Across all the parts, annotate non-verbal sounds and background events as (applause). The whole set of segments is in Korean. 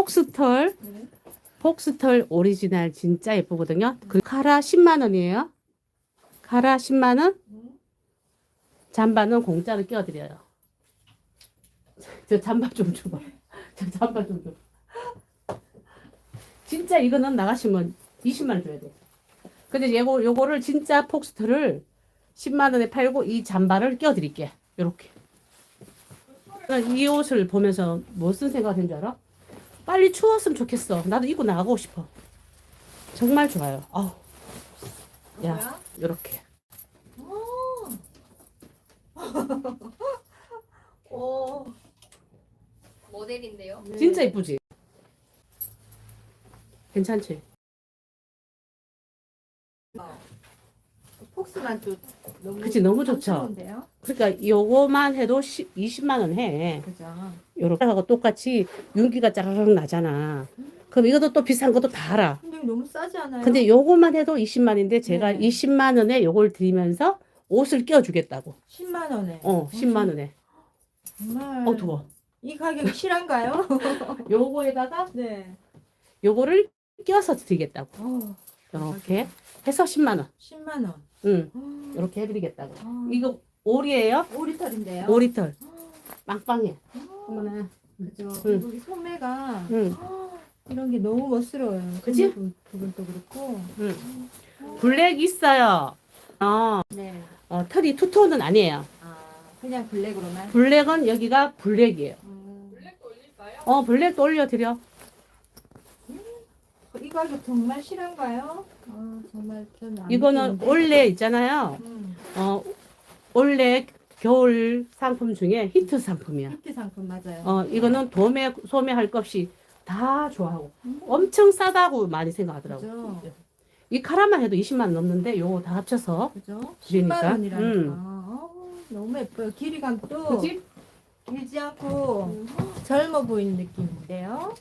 폭스털 네. 폭스털 오리지널 진짜 예쁘거든요. 그 카라 10만 원이에요. 카라 10만 원. 음. 잠바는 공짜로 끼워드려요. (laughs) 저 잠바 좀 줘봐. (laughs) 저 잠바 좀 줘. 진짜 이거는 나가시면 20만 원 줘야 돼. 근데 요거 요거를 진짜 폭스터를 10만 원에 팔고 이 잠바를 끼워드릴게. 요렇게. 이 옷을 보면서 무슨 생각이 든줄 알아? 빨리 추웠으면 좋겠어. 나도 입고 나가고 싶어. 정말 좋아요. 아우, 야. 뭐야? 요렇게. 오. (laughs) 오. 모델인데요. 네. 진짜 이쁘지? 괜찮지? 폭스만 또 너무 그치, 너무 좋죠? 탐스러운데요? 그러니까 요거만 해도 10, 20만 원 해. 그죠. 요렇게 하고 똑같이 윤기가 짜르륵 나잖아. 그럼 이것도 또 비싼 것도 다 알아. 근데 이거 너무 싸지 않아요? 근데 요거만 해도 20만 원인데 제가 네. 20만 원에 요걸 드리면서 옷을 껴주겠다고. 10만 원에. 어, 10만 원에. 정말. 어, 더워. 이 가격이 실한가요? (laughs) 요거에다가 네. 요거를 껴서 드리겠다고. 어, 요렇게 해서 10만 원. 10만 원. 응, 어, 요렇게 해드리겠다고. 어. 이거 오리예요? 오리털인데요. 오리털. 빵빵해. 어, 어머나. 그죠. 응. 그리고 이 소매가 응, 어, 이런 게 너무 멋스러워요. 그치? 부- 부분도 그렇고. 응. 블랙 있어요. 어, 네. 어, 털이 투톤은 아니에요. 아, 그냥 블랙으로만. 블랙은 여기가 블랙이에요. 음. 블랙도 올릴까요? 어, 블랙도 올려드려. 이 가격 정말 실한가요? 아, 정말 저는 안 이거는. 원래 있잖아요. 음, 어, 원래 겨울 상품 중에 히트 상품이야. 히트 상품 맞아요. 어, 이거는 도매, 소매할 것 없이 다 좋아하고. 음. 엄청 싸다고 많이 생각하더라고. 그죠. 이 카라만 해도 20만 원 넘는데 요거 다 합쳐서. 그죠? 그러니까. 10만 원이라니까. 음. 어, 너무 예뻐요. 길이감도 그지? 길지 않고 젊어 보이는 느낌인데요.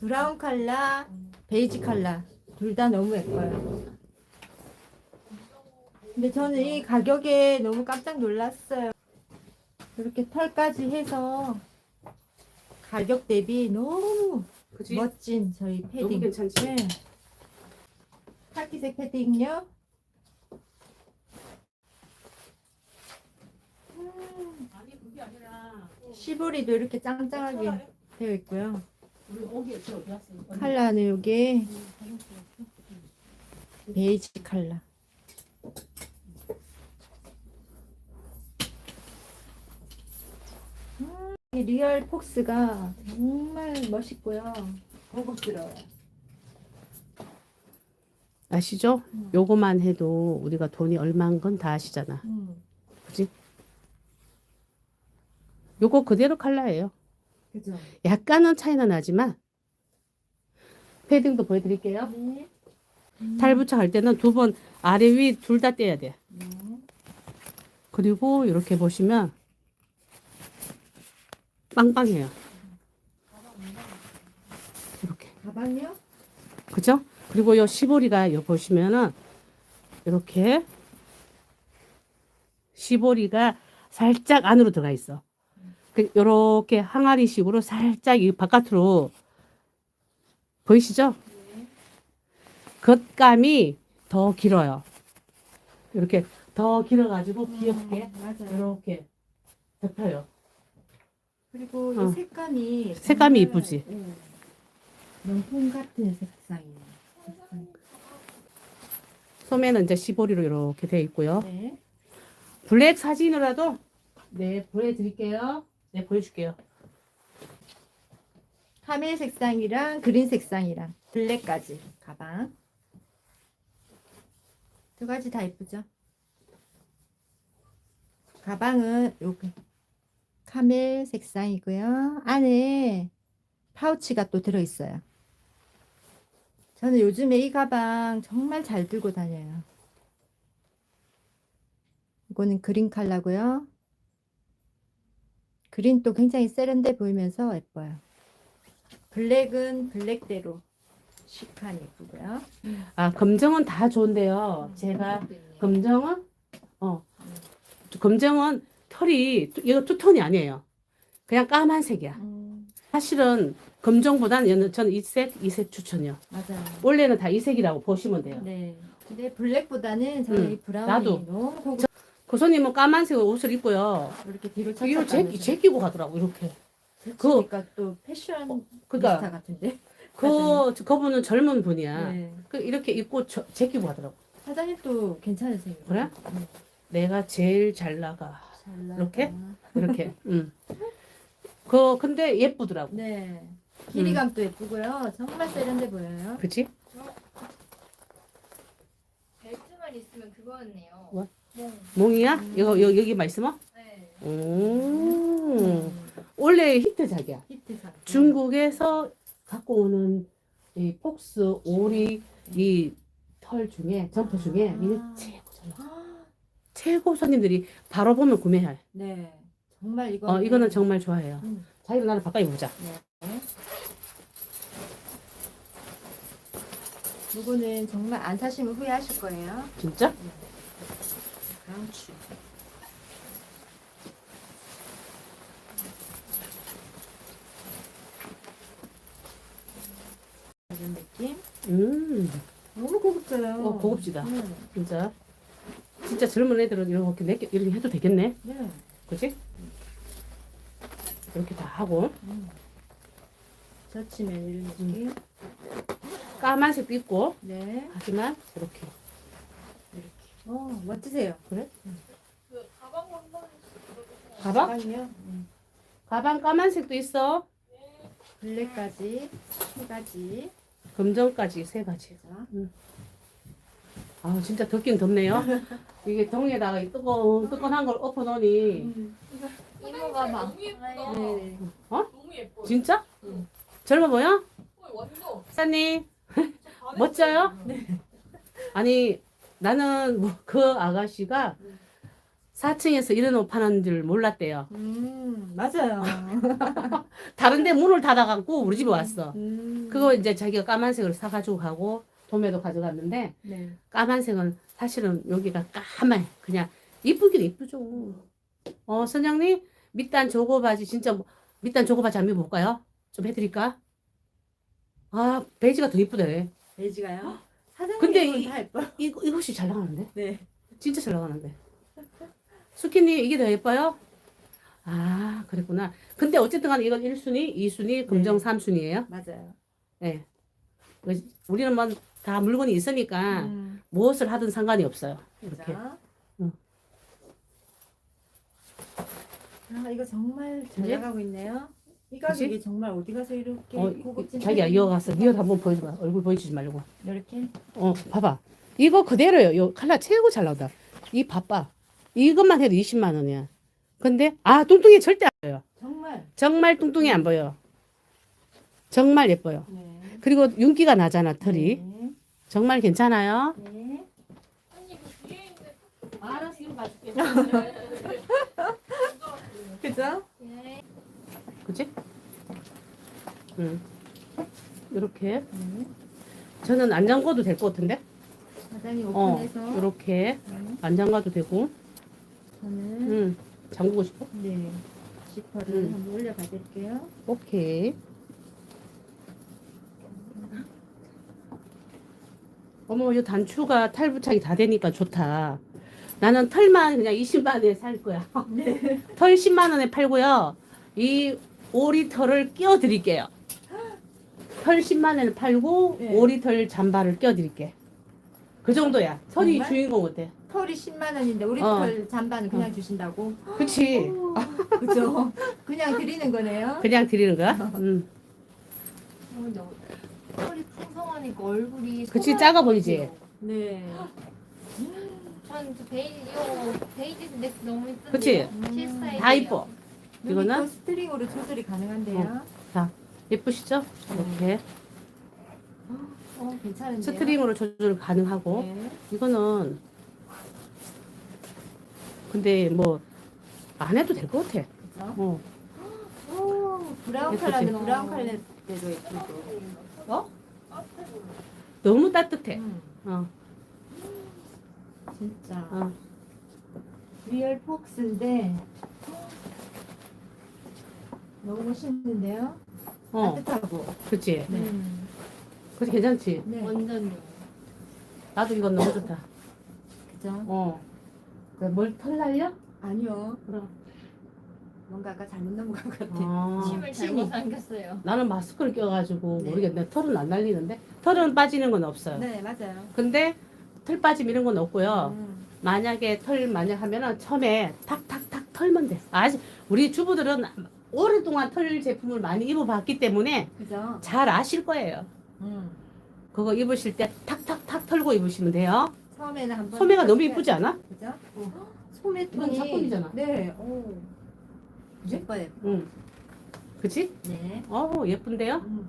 브라운 컬러, 베이지 컬러 둘다 너무 예뻐요. 근데 저는 이 가격에 너무 깜짝 놀랐어요. 이렇게 털까지 해서 가격 대비 너무 그지? 멋진 저희 너무 패딩. 괜찮지? 네. 카키색 패딩요. 시보리도 이렇게 짱짱하게 되어 있고요. 컬러는 요게 베이지 컬러. 음, 이 리얼 폭스가 정말 멋있고요. 고급스러워요. 아시죠? 음. 요거만 해도 우리가 돈이 얼마인 건 다 아시잖아. 음, 요거 그대로 칼라예요. 그죠? 약간은 차이는 나지만 패딩도 보여드릴게요. 네. 탈부착 할 때는 두 번 아래 위 둘 다 떼야 돼. 네. 그리고 이렇게 보시면 빵빵해요. 이렇게 가방요? 그죠? 그리고 요 시보리가 요 보시면은 이렇게 시보리가 살짝 안으로 들어가 있어. 그 요렇게 항아리식으로 살짝 이 바깥으로 보이시죠? 겉감이 더 길어요. 이렇게 더 길어가지고 귀엽게 음, 맞아요. 이렇게 접혀요. 그리고 이 어. 색감이 색감이 정말, 이쁘지? 예, 명품 같은 색상이에요. 소매는 이제 시보리로 이렇게 돼 있고요. 네. 블랙 사진으로라도 네 보여드릴게요. 네 보여줄게요. 카멜 색상이랑 그린 색상이랑 블랙까지 가방 두 가지 다 예쁘죠? 가방은 요게 카멜 색상이고요. 안에 파우치가 또 들어있어요. 저는 요즘에 이 가방 정말 잘 들고 다녀요. 이거는 그린 컬러고요. 그린도 굉장히 세련돼 보이면서 예뻐요. 블랙은 블랙대로 시크한 예쁘고요. 아 검정은 다 좋은데요. 제가 검정은 어 검정은 털이 투- 이거 투톤이 아니에요. 그냥 까만색이야. 음, 사실은 검정보다는 얘는 저는 이색, 이색 추천이요. 맞아요. 원래는 다 이색이라고 보시면 돼요. 네. 근데 블랙보다는 저는 응, 이 브라운이 나도. 너무 고급 그 손님은 까만색 옷을 입고요. 이렇게 뒤로 이걸 착착 제끼, 제끼고 가더라고, 이렇게. 그- 그러니까 또 패션 그러니까 스타 같은데. (laughs) 그, 그분은 젊은 분이야. 네. 그 이렇게 입고 저, 제끼고 가더라고. 사장님 또 괜찮으세요? 그래? 네. 내가 제일 잘 나가. 잘 나가. 이렇게? 이렇게. 음. 그, 근데 예쁘더라고. 네. 음. 길이감도 예쁘고요. 정말 세련돼 보여요. 그치? 벨트만 있으면 그거였네요. 뭐? 네. 몽이야? 음. 이거, 여, 여기만 있으면? 네. 음. 원래 히트작이야. 히트상. 중국에서 갖고 오는 이 폭스, 오리, 이 털 중에, 점퍼 중에 아. 이게 최고 잘 나와. 아, 최고 손님들이 바로 보면 구매해. 네. 정말 이거. 어, 이거는 정말 좋아해요. 음. 자기도 나를 바꿔 입어보자. 네. 이거는 정말 안 사시면 후회하실 거예요. 진짜? 강추. 이런 느낌? 음, 너무 고급져요. 어, 고급지다. 네. 진짜. 진짜 젊은 애들은 이렇게 내, 이렇게 해도 되겠네. 네. 그치? 이렇게 다 하고. 음. 젖히면 이런 느낌. 까만색도 있고. 네. 하지만, 이렇게. 이렇게. 어, 멋지세요. 그 가방 한번 들어주세요. 가방? 가방이요? 음. 가방 까만색도 있어. 블랙까지 세 가지. 검정까지 세 가지. 자, 아, 진짜 덥긴 덥네요. (laughs) 이게 동에다가 이 뜨거운, 뜨끈한 걸 엎어놓으니. 음. 이모 가방. 너무 예쁘다. 네네. 어? 너무 예뻐. 진짜? 응. 젊어 보여? 어, 완전. 사님. 멋져요? 아니, 나는 뭐 그 아가씨가 4층에서 이런 옷 파는 줄 몰랐대요. 음, 맞아요. (laughs) 다른데 문을 닫아갖고 우리 집에 왔어. 음. 그거 이제 자기가 까만색을 사가지고 가고 도매도 가져갔는데 네. 까만색은 사실은 여기가 까매 그냥 이쁘긴 이쁘죠. 어 선장님 밑단 조거 바지 진짜 뭐- 밑단 조거 바지 한번 입어볼까요? 좀 해드릴까? 아 베이지가 더 이쁘대. 베이지가요? 사장님 근데 이- 다 예뻐. 이거 이것이 잘 나가는데? 네. 진짜 잘 나가는데. 수키님 이게 더 예뻐요? 아 그랬구나. 근데 어쨌든 간에 이건 1순위, 2순위, 금정 네. 3순위예요. 맞아요. 예. 그 우리는 뭐 다 물건이 있으니까 음. 무엇을 하든 상관이 없어요. 이렇게. 응. 아, 이거 정말 잘 그지? 나가고 있네요. 이 가격이 정말 어디 가서 이렇게 어, 고급진 자기야 이거 가서 니가 한번 보여줘봐. 얼굴 보여주지 말고. 이렇게 어, 봐봐. 이거 그대로요. 요 칼라 최고 잘 나온다. 이 봐봐. 이것만 해도 20만 원이야. 근데 아 뚱뚱이 절대 안 보여. 정말 정말 뚱뚱이 안 보여. 정말 예뻐요. 네. 그리고 윤기가 나잖아 털이. 네. 정말 괜찮아요. 네. 그 뒤에 있는 알았어 이거 봐줄게. (laughs) 그죠? 네. 그치? 응. 이렇게 네. 저는 안 잠궈도 될 것 같은데? 사장님 어, 오픈해서 이렇게 네. 안 잠가도 되고. 저는 응. 잠그고 싶어? 네. 지퍼를 음. 한번 올려봐 드릴게요. 오케이. 어머, 이 단추가 탈 부착이 다 되니까 좋다. 나는 털만 그냥 20만 원에 살 거야. 네. (laughs) 털 10만 원에 팔고요. 이 오리 털을 끼워 드릴게요. 털 10만 원에 팔고 네. 오리 털 잠바를 끼워 드릴게. 그 정도야. 정말? 주인공 같아. 털이 10만 원인데 우리 어. 털 잠바는 그냥 주신다고? 그치? 그죠? 그냥 드리는 거네요. 그냥 드리는 거야? 응. 어, 너무 털이 풍성하니까 얼굴이. 그치, 작아 보이지? 네. 전저 베이지 이거 베이지 넥 너무 이쁜데. 그치? 실사이즈. 다 이뻐. 이거는 스트링으로 조절이 가능한데요. 예쁘시죠? 이렇게. 어, 괜찮은데요? 스트링으로 조절 가능하고. 네. 이거는 근데 뭐 안 해도 될 것 같아. 어. 오, 브라운 예쁘지? 컬러는 브라운 컬러대로 예쁘고. 어? 너무 따뜻해. 음, 어, 진짜. 어. 리얼 폭스인데 너무 멋있는데요? 어, 따뜻하고. 그치. 네. 음, 그치, 괜찮지. 네. 완전요. 나도 이건 너무 좋다. 그죠? 어. 뭘털 날려? 아니요. 그럼. 뭔가 아까 잘못 넘어간 것 같아. 아, 침을 잘못 삼겼어요. 나는 마스크를 껴가지고 네. 모르겠네. 털은 안 날리는데. 털은 빠지는 건 없어요. 네, 맞아요. 근데 털 빠짐 이런 건 없고요. 음. 만약에 털 만약 하면은 처음에 탁탁탁 털면 돼. 아직 우리 주부들은 오랫동안 털 제품을 많이 입어봤기 때문에 그죠? 잘 아실 거예요. 음. 그거 입으실 때 탁탁탁 털고 입으시면 돼요. 처음에는 한번 소매가 너무 이쁘지 않아? 그죠? 어. 소매통이 이건 작품이잖아. 네. 오. 그지? 예뻐요. 응. 그치? 네. 어 예쁜데요? 음.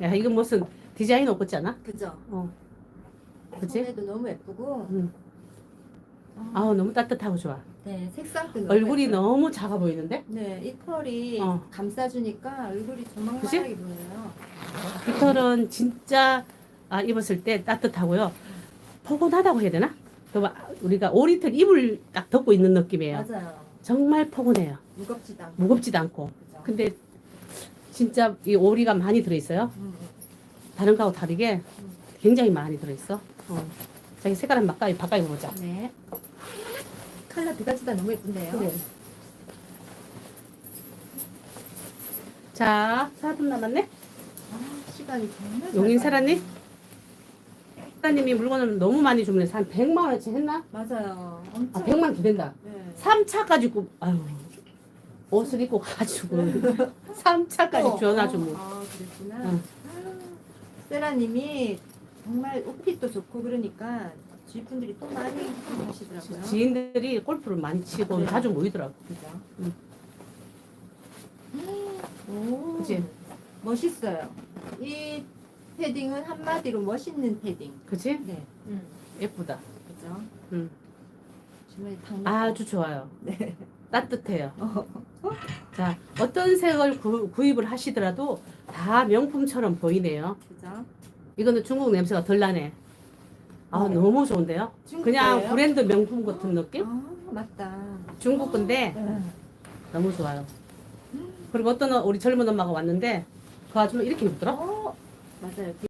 오, 야 이거 무슨 디자인 없겠지 않아? 그죠? 어. 그치? 소매도 너무 예쁘고. 응. 아, 아우 너무 따뜻하고 좋아. 네, 색상도 너무 얼굴이. 너무 작아 보이는데? 네, 이 털이 어. 감싸주니까 얼굴이 그치? 조망만하게 보여요. 이 털은 진짜 아, 입었을 때 따뜻하고요. 포근하다고 해야 되나? 그 막 우리가 오리털 이불 딱 덮고 있는 느낌이에요. 맞아요. 정말 포근해요. 무겁지도 않고. 무겁지도 않고. 그죠? 근데 진짜 이 오리가 많이 들어있어요. 음, 음. 다른 거하고 다르게 굉장히 많이 들어있어. 어. 자기 색깔 한번 바꿔, 바꿔 입어보자. 네. 컬러 두 가지 다 너무 예쁜데요. 그래. 자, 4분 남았네? 아, 시간이 정말 용인 잘. 살았니? 사장님이 물건을 너무 많이 주문해서 한 100만 원치 했나? 맞아요. 아, 엄청. 100만 기된다. 네. 3차 가지고, 아유, 옷을 입고 가지고 (laughs) 3차까지 주워놔주면. 아, 그랬구나. 응. 세라님이 정말 옷핏도 좋고 그러니까 주위 분들이 또 많이 하시더라고요. 지인들이 골프를 많이 치고 네. 자주 모이더라고. 그죠? 응. 오, 그치? 멋있어요. 이 패딩은 한마디로 멋있는 패딩. 그치? 네, 음. 예쁘다. 그죠? 응. 정말 당. 아주 좋아요. 네. 따뜻해요. 어, 자, 어떤 색을 구, 구입을 하시더라도 다 명품처럼 보이네요. 그죠? 이거는 중국 냄새가 덜 나네. 아, 어. 너무 좋은데요? 중국 그냥 거예요? 브랜드 명품 같은 느낌? 아, 맞다. 중국 건데 네. 너무 좋아요. 그리고 어떤 어- 우리 젊은 엄마가 왔는데 그 아줌마 이렇게 입더라? 어, 맞아요.